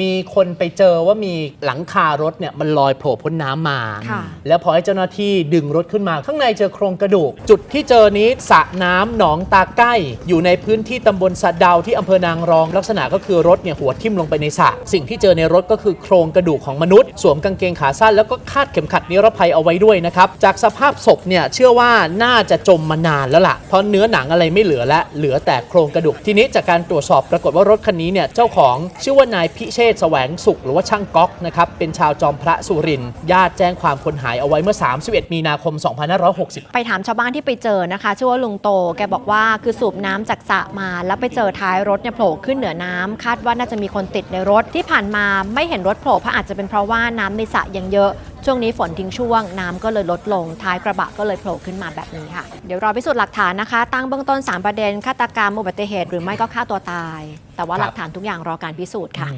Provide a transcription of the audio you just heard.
มีคนไปเจอว่ามีหลังคารถเนี่ยมันลอยโผล่พ้นน้ำมา ค่ะ แล้วพอให้เจ้าหน้าที่ดึงรถขึ้นมา ข้างในเจอโครงกระดูก จุดที่เจอนี้สระน้ำหนองตาใกล้ อยู่ในพื้นที่ตำบลสะเดาที่อำเภอนางรอง ลักษณะก็คือรถเนี่ยหัวทิ่มลงไปในสระสิ่งที่เจอในรถก็คือโครงกระดูกของมนุษย์ สวมกางเกงขาสั้นแล้วก็คาดเข็มขัดนิรภัยเอาไว้ด้วยนะครับจากสภาพศพเนี่ยเชื่อว่าน่าจะจมมานานแล้วล่ะเพราะเนื้อหนังอะไรไม่เหลือและเหลือแต่โครงกระดูกทีนี้จากการตรวจสอบปรากฏว่ารถคันนี้เนี่ยเจ้าของชื่อว่านายพิเชษฐ์แสวงสุขหรือว่าช่างก๊อกนะครับเป็นชาวจอมพระสุรินทร์ญาติแจ้งความคนหายเอาไว้เมื่อ 31 มีนาคม 2560 ไปถามชาวบ้านที่ไปเจอนะคะ ชื่อว่าลุงโตแกบอกว่าคือสูบน้ำจากสระมาแล้วไปเจอท้ายรถเนี่ยโผล่ขึ้นเหนือน้ำคาดว่าน่าจะมีคนติดในรถที่ผ่านมาไม่เห็นรถโผล่เพราะอาจจะเป็นเพราะว่าน้ำในสระยังเยอะช่วงนี้ฝนทิ้งช่วงน้ำก็เลยลดลง ท้ายกระบะก็เลยโผล่ขึ้นมาแบบนี้ค่ะ เดี๋ยวรอพิสูจน์หลักฐานนะคะ ตั้งเบื้องต้น 3 ประเด็นฆาตกรรมอุบัติเหตุ หรือไม่ก็ฆ่าตัวตาย แต่ว่าครับหลักฐานทุกอย่างรอการพิสูจน์ค่ะ